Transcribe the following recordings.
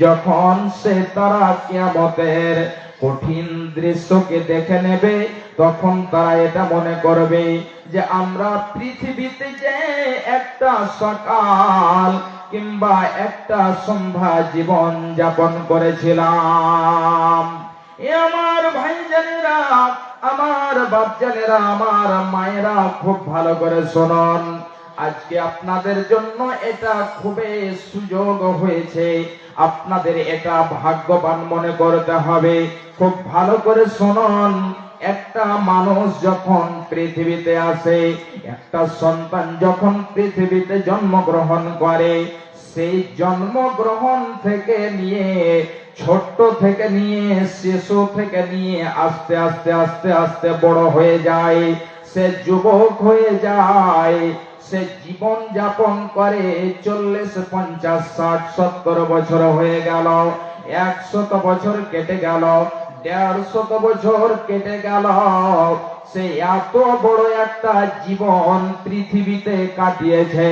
যখন সে তারা কিয়ামতের কঠিন দৃশ্যকে দেখে নেবে, তখন তারা এটা মনে করবে যে আমরা পৃথিবীতে যে একটা সকাল কিংবা একটা সন্ধ্যা জীবন যাপন করেছিলাম। এ আমার ভাইজানেরা, আমার বাপজানেরা, আমার মায়েরা খুব ভালো করে শুনুন। আজকে আপনাদের জন্য এটা খুবই সুযোগ হয়েছে। আপনাদের এটা ভাগ্যবান মনে করতে হবে। খুব ভালো করে শুনুন, একটা মানুষ যখন পৃথিবীতে আসে, একটা সন্তান যখন পৃথিবীতে জন্মগ্রহণ করে, সেই জন্মগ্রহণ থেকে নিয়ে, ছোট্ট থেকে নিয়ে, শিশু থেকে নিয়ে আস্তে আস্তে আস্তে আস্তে বড় হয়ে যায়। সে যুবক হয়ে যায়। সে জীবন যাপন করে চল্লিশ, পঞ্চাশ, ষাট, সত্তর বছর হয়ে গেল। একশত বছর কেটে গেল, দেড়শত বছর কেটে গেল। সে এত বড় একটা জীবন পৃথিবীতে কাটিয়েছে,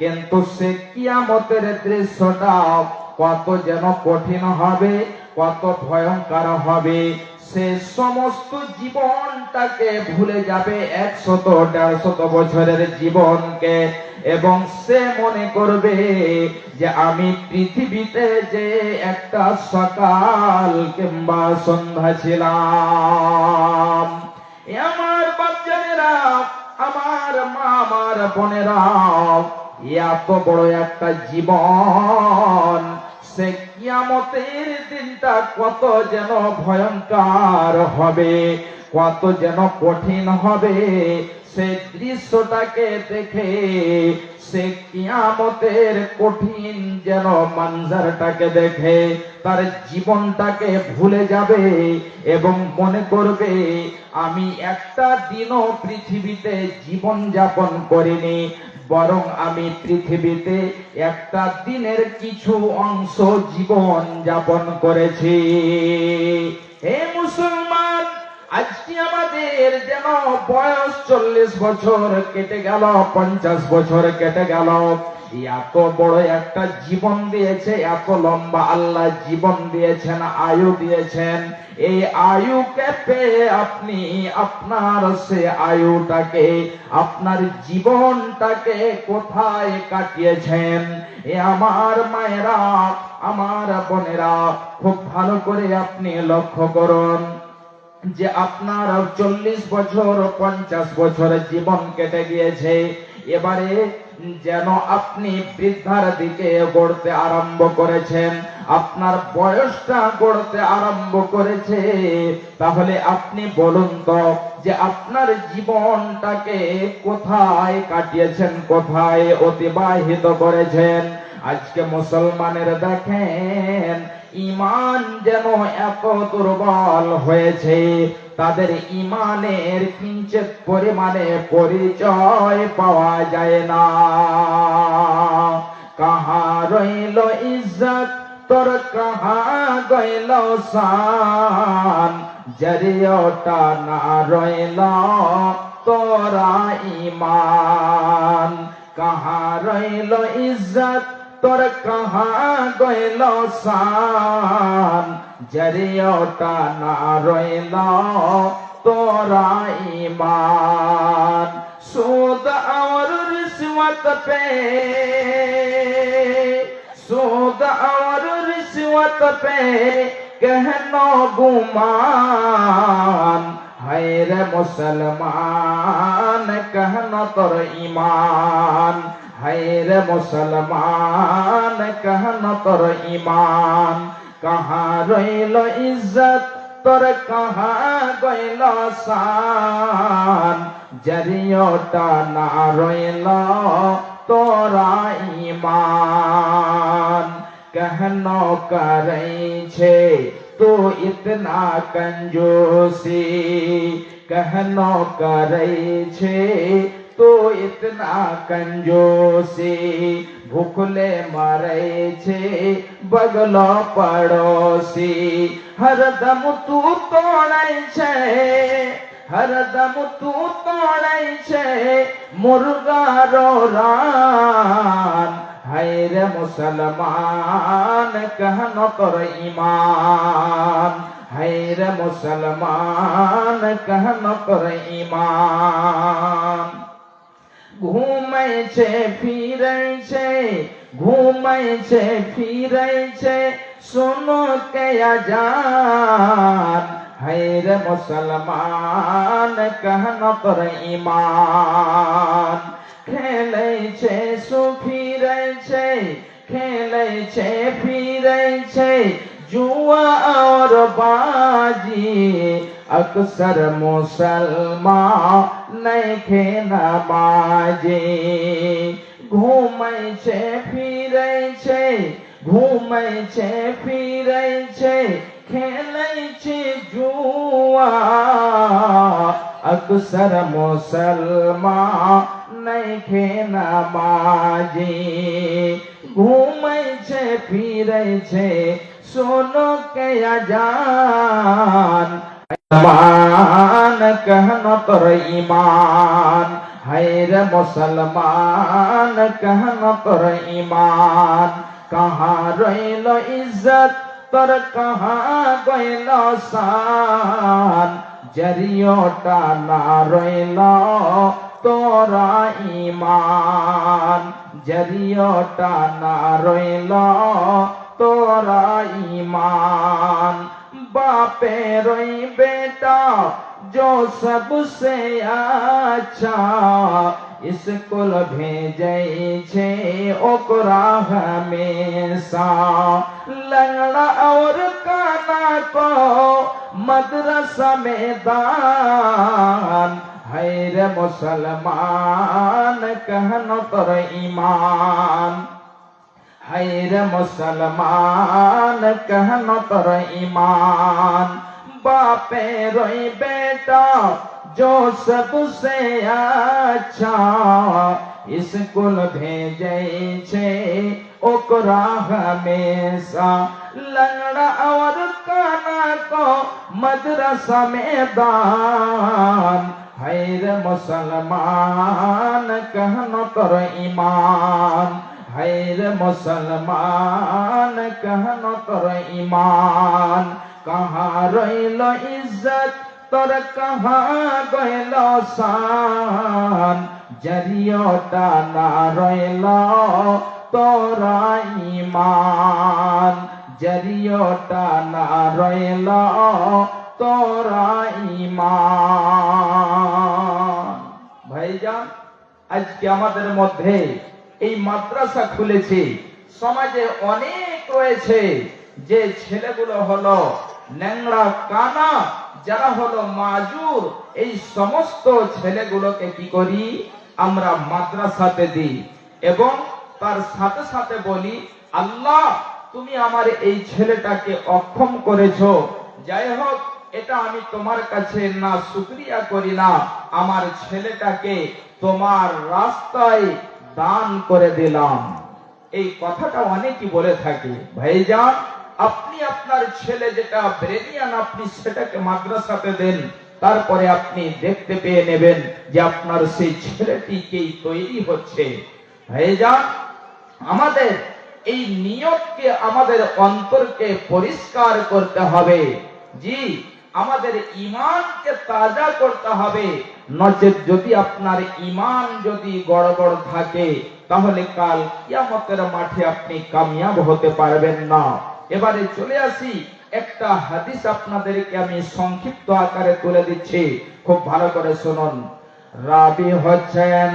কিন্তু সে কিয়ামতের দৃশ্যটা কত যেন কঠিন হবে, কত ভয়ঙ্কর হবে। সে সমস্ত জীবনটাকে ভুলে যাবে একশত, দেড়শত বছরের জীবনকে। এবং সে মনে করবে যে আমি পৃথিবীতে যে একটা সকাল কিংবা সন্ধ্যা ছিলাম। আমার বাচ্চারা আমার মা, আমার বোনেরা এত বড় একটা জীবন সে কিয়ামতের দিনটা কত যেন ভয়ঙ্কর হবে, কত যেন কঠিন হবে। সে দৃশ্যটাকে দেখে সে কিয়ামতের কঠিন যেন মানজারটাকে দেখে, তার জীবনটাকে ভুলে যাবে এবং মনে করবে, আমি একটা দিনও পৃথিবীতে জীবন যাপন করিনি বরং আমি পৃথিবীতে একটা দিনের কিছু অংশ জীবন যাপন করেছি। হে মুসলমান, আজকে আমাদের যেন বয়স চল্লিশ বছর কেটে গেল, পঞ্চাশ বছর কেটে গেল। এত বড় একটা জীবন দিয়েছে, এত লম্বা আল্লাহ জীবন দিয়েছেন, আয়ু দিয়েছেন। এই আয়ুকে পেয়ে আপনি, আপনার সে আয়ুটাকে, আপনার জীবনটাকে কোথায় কাটিয়েছেন? এ আমার মায়েরা, আমার বোনেরা, খুব ভালো করে আপনি লক্ষ্য করুন যে আপনার চল্লিশ বছর, পঞ্চাশ বছরের জীবন কেটে গিয়েছে। এবারে যেন আপনি বৃদ্ধার দিকে গড়তে আরম্ভ করেছেন। আপনার বয়সটা গড়তে আরম্ভ করেছে। তাহলে আপনি বলুন তো, যে আপনার জীবনটাকে কোথায় কাটিয়েছেন, কোথায় অতিবাহিত করেছেন? আজকে মুসলমানের দেখেন ইমান যেন এত দুর্বল হয়েছে, তাদের ইমানের কিঞ্চিত পরিমাণে পরিচয় পাওয়া যায় না। কাহা রইল ইজ্জত, তোর কাহা গইল সান। জরিয়টা না রইল তোরা ইমান কাহা রইল ইজ্জত তোর কাহা গইল সান? জরিয়টা না রইল তোরা ইমান। সুদ আর রিসওয়াত পে, সুদ আর রিসওয়াত পে, কহনো গুমান? হায় রে মুসলমান, কহনো তোর ইমান? है रे मुसलमान कहनो तोर ईमान कहाँ रहिल इज्जत তোর কাহা গইল সান জরিয়টা না রইল তোরা ইমান कहन करैछे तो इतना कंजूसी कहनो करैछे तो इतना कंजो से भूखले मरे छे बगलो पड़ोसी हरदम तू तोड़े छे हरदम तू तोड़े छे मुर्गा रो रान हाय रे मुसलमान कहनो तोर ईमान हाय रे मुसलमान कहनो तोर ईमान ઘૂમાય છે ફિરાય છે ઘૂમાય છે ફિરાય છે સોનો કયા જાન હૈર મુસલમાન કહનો પર ઈમાન ખેલે છે સુફિરે છે ખેલે છે ફિરે છે જુવા ઓર બાજી अक्सर मुसलमान नैखे नमाजी घूमै छै फिरै छै घूमै छै फिरै छै खेलै छै जुआ अक्सर मुसलमान नैखे नमाजी घूमै छै फिरै छै सोनो के अजान ईमान कहना तोर ईमान हैर मुसलमान कहना तोर ईमान कहाँ रहिल इज्जत तोर कहाँ गइल शान जरियोटा ना रहिल तोरा ईमान जरियोटा ना रहिल तोरा ईमान बापे रोई बेटा जो सबसे अच्छा स्कूल भेजे छे ओकरा हमेशा लंगड़ा और काना को मदरसा में दान हैर मुसलमान कहन तोर ईमान हैर मुसलमान कहन तोर ईमान बापे रोई बेटा जो सबसे अच्छा स्कूल भेजे छे ओकरा हमेशा लंगड़ा और काना को मदरसा में दान हैर मुसलमान कहन तोर ईमान হায়রে মুসলমান, কহন তোর ইমান কাহা রইল ইজ্জত, তোর কাহা গইল সান জরিয়টা না রইল তোরা ইমান জরিয়টা না রইল তোরা ইমান ভাইজান, আজকে আমাদের মধ্যে এই মাদ্রাসা খুলেছে। সমাজে অনেক রয়েছে যে ছেলেগুলো হলো ন্যাংড়া কানা, যারা হলো মাজুর। এই সমস্ত ছেলেগুলোকে কি করি? আমরা মাদ্রাসাতে দিই। এবং তার সাথে সাথে বলি, আল্লাহ, তুমি আমার এই ছেলেটাকে অক্ষম করেছ। যাই হোক, এটা আমি তোমার কাছে না, শুক্রিয়া করি না। আমার ছেলেটাকে তোমার রাস্তায় দান করে দিলাম। এই কথাটা অনেকেই বলে থাকে। ভাইজান, আপনি আপনার ছেলে যেটা ব্রেনিয়ান, আপনি সেটাকে মাদ্রাসাতে দেন। তারপরে আপনি দেখতে পেয়ে নেবেন যে আপনার সেই ছেলেটিকেই তৈরি হচ্ছে। ভাইজান, আমাদের এই নিয়তকে আমাদের অন্তরকে পরিষ্কার করতে হবে। জি আমাদের ইমানকে তাজা করতে হবে। নচেত যদি আপনার ইমান যদি গড়বড় থাকে, তাহলে কাল কিয়ামতের মাঠে আপনি কামিয়াব হতে পারবেন না। এবারে চলে আসি, একটা হাদিস আপনাদেরকে আমি সংক্ষিপ্ত আকারে তুলে দিচ্ছি। খুব ভালো করে শুনুন। রাবি হচ্ছেন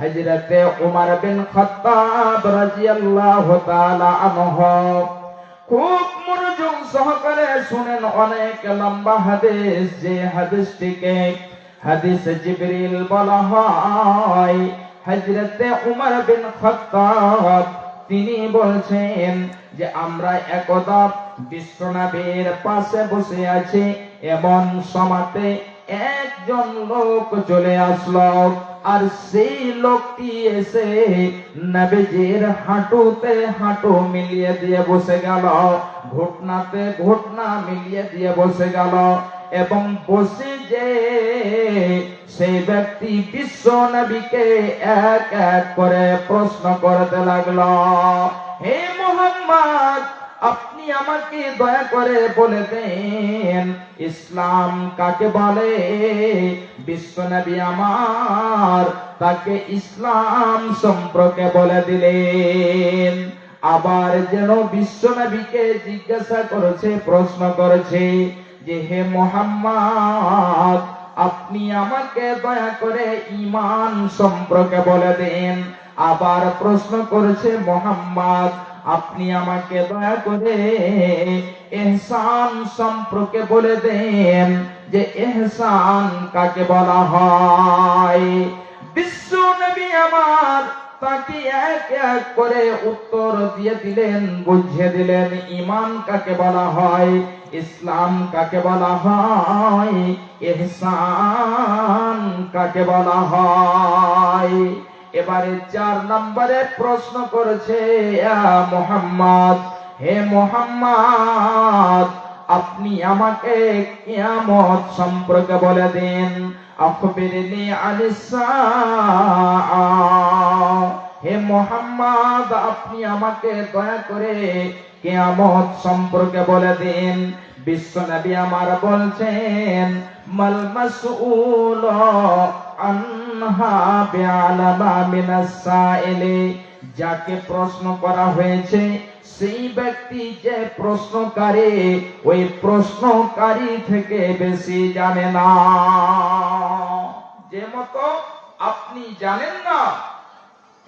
হজরতে উমর বিন খত্তাব রাদিয়াল্লাহু তাআলা আনহু। খুব সহকারে শুনেন অনেক লম্বা হাদিস। যে হাদিসটিকে হাদিস জিবরিল বলা হয় হজরতে উমর বিন খত্তাব তিনি বলছেন যে, আমরা একদা বিশ্বনবীর পাশে বসে আছি, এমন সমাতে একজন লোক চলে আসলো। আর সেই লোকটি এসে নবীজির হাঁটুতে হাঁটু মিলিয়ে দিয়ে বসে গেল, ঘটনাতে ঘটনা মিলিয়ে দিয়ে বসে গেল এবং বসে যে সেই ব্যক্তি বিশ্ব নবীকে এক এক করে প্রশ্ন করতে লাগল, হে মোহাম্মদ আপনি আমাকে দয়া করে বলে দেন, ইসলাম কাকে বলে? বিশ্বনবী আমার তাকে ইসলাম সম্পর্কে বলে দিলেন। আবার যেন বিশ্বনবীকে জিজ্ঞাসা করেছে, প্রশ্ন করেছে যে, হে মোহাম্মদ, আপনি আমাকে দয়া করে ইমান সম্পর্কে বলে দেন। আবার প্রশ্ন করেছে, মোহাম্মদ আপনি আমাকে দয়া করে এহসান সম্পর্কে বলে দেন যে এহসান কাকে বলা হয়। বিশ্ব নবী আমার তাকে এক এক করে উত্তর দিয়ে দিলেন, বুঝিয়ে দিলেন ইমান কাকে বলা হয়, ইসলাম কাকে বলা হয় এহসান কাকে বলা হয়। এবারে চার নম্বরে প্রশ্ন করেছে মোহাম্মদ, হে মোহাম্মদ, আপনি আমাকে কিয়ামত সম্পর্কে বলে দিন। হে মোহাম্মদ, আপনি আমাকে দয়া করে কিয়ামত সম্পর্কে বলে দিন। বিশ্ব নবী আমার বলছেন, মাল আনহা যাকে প্রশ্ন করা হয়েছে, সেই ব্যক্তি যে প্রশ্নকারী, ওই প্রশ্নকারী থেকে বেশি জানে না। যে মতো আপনি জানেন না,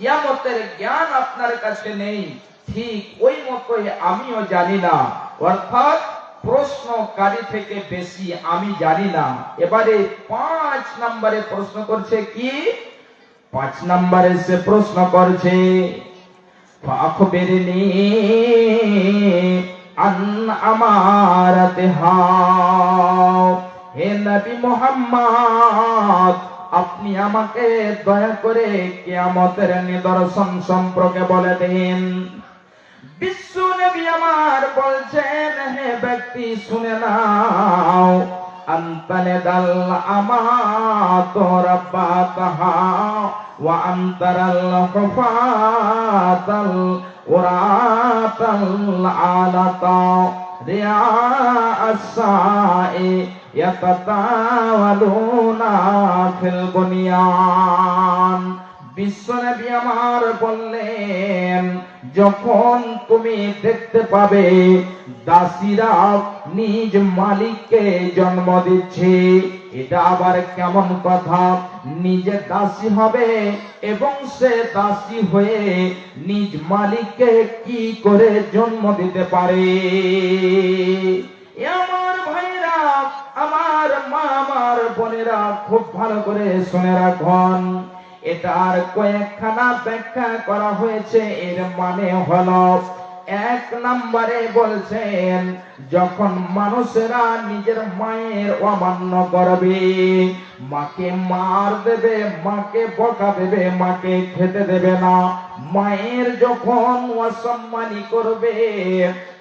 কিয়ামতের জ্ঞান আপনার কাছে নেই, ঠিক ওই মতোই আমিও জানি না। অর্থাৎ প্রশ্নকারী থেকে বেশি আমি জানি না। এবারে পাঁচ নম্বরে প্রশ্ন করছে কি? পাঁচ নম্বরে সে প্রশ্ন করছে আমারাতিহা হে নবী মোহাম্মদ, আপনি আমাকে দয়া করে কিয়ামতের নিদর্শন সম্পর্কে বলে দিন। বিশ্ব নবী আমার বলছেন, হে ব্যক্তি, শুনে নাও। আন্তনে দাল আমাত রাব্বাতাহা ওয়া আন্তরাল হুফাতাল উরাতাল আলাতা। রিয়া আসাই ইয়াতাতাওয়ালুনা ফিল বুনিয়ান। বিশ্বনবী আমার বললেন যখন তুমি দেখতে পাবে দাসীরা নিজ মালিককে জন্ম দিচ্ছে, এটা আবার কেমন কথা? নিজে দাসী হবে এবং সে দাসী হয়ে নিজ মালিককে কি করে জন্ম দিতে পারে? আমার ভাইরা আমার মা, আমার বোনেরা খুব ভালো করে শুনে রাখুন। এটার কয়েকখানা ব্যাখ্যা করা হয়েছে, এর মানে হলো, এক নম্বরে বলছেন, যখন মানুষেরা নিজের মায়ের অমান্য করবে, মাকে মার দেবে, মাকে বকা দেবে, মাকে খেতে দেবে না, মায়ের যখন অসম্মানী করবে,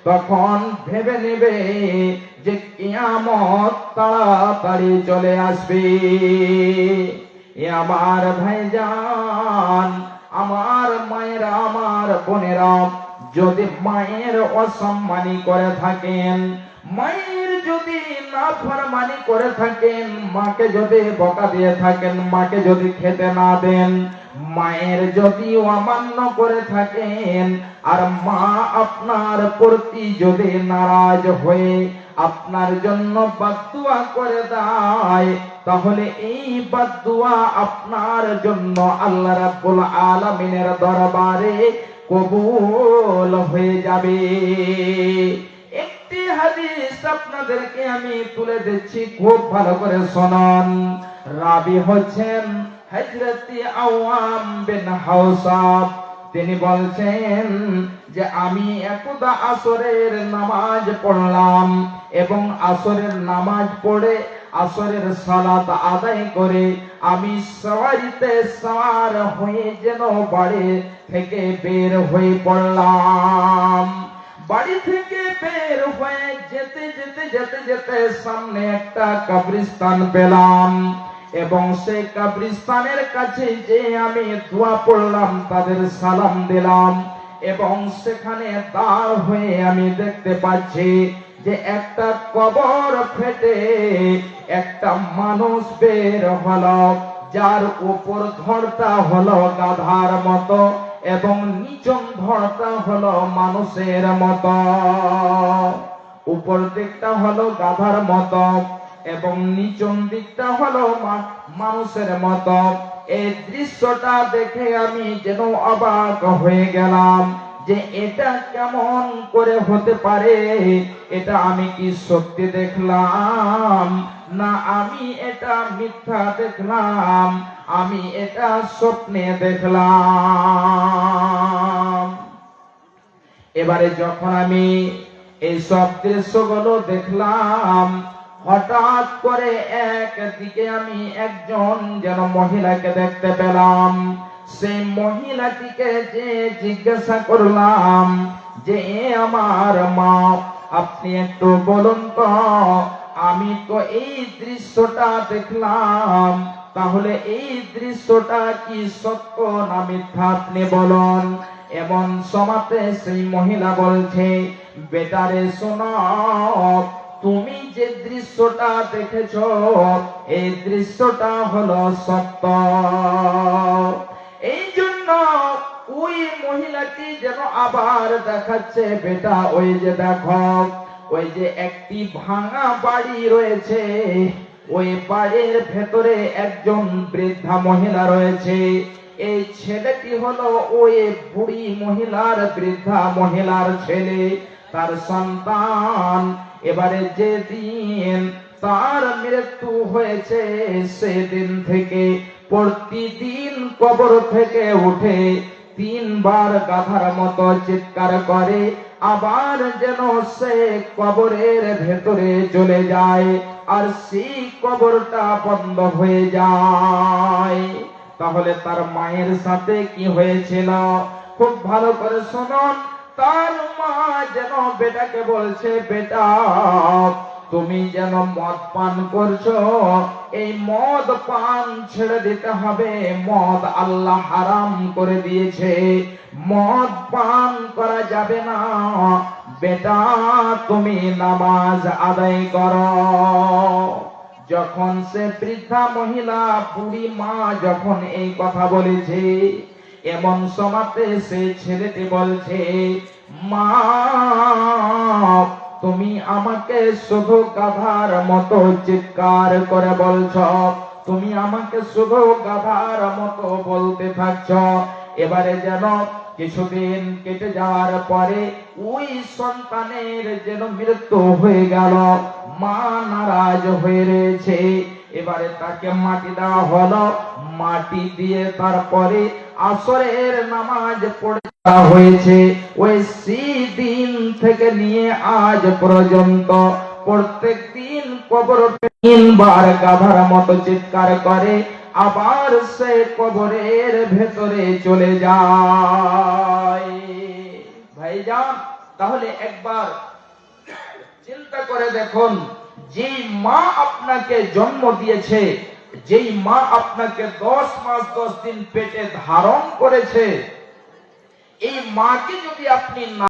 তখন ভেবে নেবে যে কিয়ামত তাড়াতাড়ি চলে আসবে। এ আমার ভাইজান, আমার মায়ের, আমার বোনেরা, যদি মায়ের অসম্মানী করে থাকেন, মায়ের যদি না ফরমানি করে থাকেন, মাকে যদি বকা দিয়ে থাকেন, মাকে যদি খেতে না দেন, মায়ের যদি অমান্য করে থাকেন, আর মা আপনার প্রতি যদি নারাজ হয়ে আপনার জন্য বাদুয়া করে দেয়। তাহলে এই বাদুয়া আপনার জন্য আল্লাহ রাব্বুল আলামিনের দরবারে কবুল হয়ে যাবে। একটি হাদিস আপনাদেরকে আমি তুলে দিচ্ছি, খুব ভালো করে শুনুন। রাবি হচ্ছেন হজরতি আওয়াম বিন হাউসাব তিনি বলছেন যে আমি একদা আসরের নামাজ পড়লাম এবং আসরের নামাজ পড়ে আসরের সালাত আদায় করে আমি সওয়ারিতে সওয়ার হয়ে যেন বাড়ি থেকে বের হয়ে পড়লাম। বাড়ি থেকে বের হয়ে যেতে যেতে যেতে যেতে সামনে একটা কবরিস্তান পেলাম। এবং সেই কবরিস্তানের কাছে যে আমি দোয়া পড়লাম, তাদের সালাম দিলাম এবং সেখানে দাঁড় হয়ে আমি দেখতে পাচ্ছি যে একটা কবর ফেটে একটা মানুষ বের হলো, যার উপর ধরটা হলো গাধার মতো এবং নিচন ধরটা হলো মানুষের মতো। উপর দিকটা হলো গাধার মতো। এবং নিচন দিকটা হলো মানুষের মতো। এই দৃশ্যটা দেখে আমি যেন অবাক হয়ে গেলাম যে এটা কেমন করে হতে পারে। এটা আমি কি সত্যি দেখলাম? না আমি এটা মিথ্যা দেখলাম? আমি এটা স্বপ্নে দেখলাম। এবারে যখন আমি এই সব দৃশ্যগুলো দেখলাম হঠাৎ করে একদিকে আমি একজন যেন মহিলাকে দেখতে পেলাম। সেই মহিলাটিকে যে জিজ্ঞাসা করলাম যে আমার মা, আপনি একটু বলুন তো, আমি তো এই দৃশ্যটা দেখলাম। তাহলে এই দৃশ্যটা কি সত্য না মিথ্যা আপনি বলুন। এমন সমাতে সেই মহিলা বলছে, বেটারে শোনো তুমি যে দৃশ্যটা দেখেছ, এই দৃশ্যটা হলো সত্য। এই জন্য ওই মহিলাটি যেন আবার দেখাচ্ছে, বেটা, ওই যে দেখো, ওই যে একটি ভাঙা বাড়ি রয়েছে। ওই বাড়ির ভেতরে একজন বৃদ্ধা মহিলা রয়েছে। এই ছেলেটি হলো ওই বুড়ি মহিলার বৃদ্ধা মহিলার ছেলে। তার সন্তান এবারে যেদিন তার মৃত্যু হয়েছে, সেদিন থেকে প্রতিদিন কবর থেকে উঠে তিনবার গাধার মতো চিৎকার করে, আবার যেন সে কবরের ভেতরে চলে যায় আর সেই কবরটা বন্ধ হয়ে যায়। তাহলে তার মায়ের সাথে কি হয়েছিল? খুব ভালো করে শুনুন। তার মা যেন বেটাকে বলছে, বেটা, তুমি যেন মদ পান করছ, এই মদ পান ছেড়ে দিতে হবে। মদ আল্লাহ হারাম করে দিয়েছে। মদ পান করা যাবে না। বেটা, তুমি নামাজ আদায় করো। যখন সে বৃদ্ধা মহিলা, বুড়ি মা যখন এই কথা বলেছে এমন সমাতে সে ছেলেটি বলছে, মা, তুমি আমাকে শুধু গাধার মতো চিৎকার করে বলছ। তুমি আমাকে শুধু গাধার মতো বলতে থাকছ। এবারে যেন কিছুদিন কেটে যাওয়ার পরে ওই সন্তানের যেন মৃত্যু হয়ে গেল। মা নারাজ হয়ে রয়েছে। এবারে তাকে মাটি দেওয়া হলো। মাটি দিয়ে তারপরে আসরের নামাজ পড়ে হয়েছে। ওই দিন থেকে নিয়ে আজ পর্যন্ত প্রত্যেক দিন কবর তিনবার গাধার মতো চিৎকার করে, আবার সে কবরের ভেতরে চলে যায়। ভাইজান, তাহলে একবার চিন্তা করে দেখুন, যে মা আপনাকে জন্ম দিয়েছে যেই মা আপনাকে দশ মাস, দশ দিন পেটে ধারণ করেছে, এই মাকে যদি আপনি না